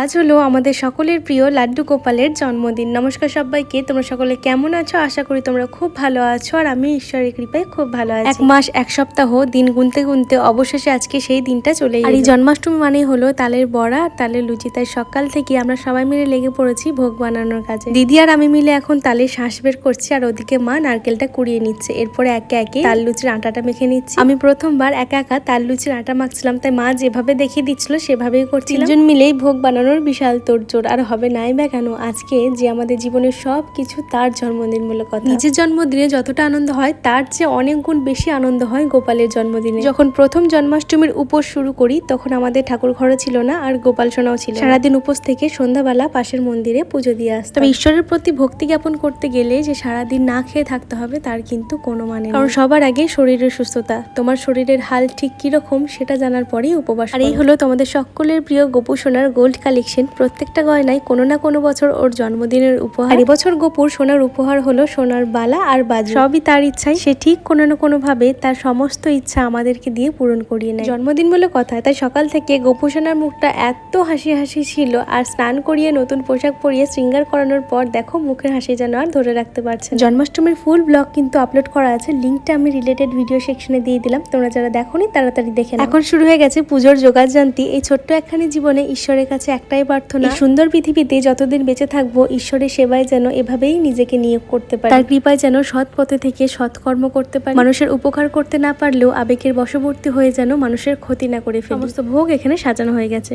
আজ হলো আমাদের সকলের প্রিয় লাড্ডু গোপালের জন্মদিন। নমস্কার সবাইকে তোমরা সকলে কেমন আছো? আশা করি তোমরা খুব ভালো আছো আর আমি ঈশ্বরের কৃপায় খুব ভালো আছি। এক মাস এক সপ্তাহ দিন গুনতে গুনতে অবশেষে আজকে সেই দিনটা চলে আর এই জন্মাষ্টমী মানেই হলো তালের বড়া আর তালের লুচি। তাই সকাল থেকে আমরা সবাই মিলে লেগে পড়েছি ভোগ বানানোর কাজে। দিদি আর আমি মিলে এখন তালের শ্বাস বের করছি আর ওদিকে মা নারকেলটা কুড়িয়ে নিচ্ছে। এরপরে একে একে তাল লুচির আটাটা মেখে নিচ্ছি। আমি প্রথমবার একা একা তাল লুচির আটা মাখছিলাম তাই মা যেভাবে দেখিয়ে দিচ্ছিল সেভাবেই করছি তিনজন মিলেই ভোগ বানানোর বিশাল তোড়জোড় আর হবে নাই বা কেন? আজকে যে আমাদের জীবনের সব কিছু তার জন্মদিন মূলক কথা। নিজের জন্মদিনে যতটা আনন্দ হয় তার চেয়ে অনেক গুণ বেশি আনন্দ হয় গোপালের জন্মদিনে। যখন প্রথম জন্মাষ্টমীর উপোস শুরু করি তখন আমাদের ঠাকুর ঘরে ছিল না আর গোপাল সোনাও ছিল সারাদিন উপোস থেকে সন্ধ্যাবেলা পাশের মন্দিরে পুজো দিয়ে আসতাম। তবে ঈশ্বরের প্রতি ভক্তি জ্ঞাপন করতে গেলে যে সারাদিন না খেয়ে থাকতে হবে তার কিন্তু কোনো মানে কারণ সবার আগে শরীরের সুস্থতা তোমার শরীরের হাল ঠিক কীরকম সেটা জানার পরেই উপবাস আর এই হলো তোমাদের সকলের প্রিয় গোপু সোনার গোল্ড কালেকশন প্রত্যেকটা গয়নায় কোনো না কোনো বছর ওর জন্মদিনের উপহার। এবছর গোপুর সোনার উপহার হলো সোনার বালা আর বাজ। সবই তার ইচ্ছাই সে ঠিক কোনো না কোনো ভাবে তার সমস্ত ইচ্ছা আমাদেরকে দিয়ে পূরণ করিয়ে নেয়। জন্মদিন বলে কথা, তাই সকাল থেকে গোপু সোনার মুখটা এত হাসি হাসি ছিল আর স্নান করিয়ে নতুন পোশাক পরিয়ে শৃঙ্গার করানোর পর দেখো মুখের হাসি যেন আর ধরে রাখতে পারছে জন্মাষ্টমীর ফুল ব্লগ কিন্তু আপলোড করা আছে, লিঙ্কটা আমি রিলেটেড ভিডিও সেকশনে দিয়ে দিলাম। তোমরা যারা দেখোনি তাড়াতাড়ি দেখে। এখন শুরু হয়ে গেছে পুজোর যোগার জানতি এই ছোট্ট একখানি জীবনে ঈশ্বরের কাছে একটাই প্রার্থনা সুন্দর পৃথিবীতে যতদিন বেঁচে থাকব ঈশ্বরের সেবায় যেন এভাবেই নিজেকে নিয়োগ করতে পারি। তার কৃপায় যেন সৎ পথে থেকে সৎকর্ম করতে পারি। মানুষের উপকার করতে না পারলেও আবেগের বশবর্তী হয়ে যেন মানুষের ক্ষতি না করে ফেলি। সমস্ত ভোগ এখানে সাজানো হয়ে গেছে।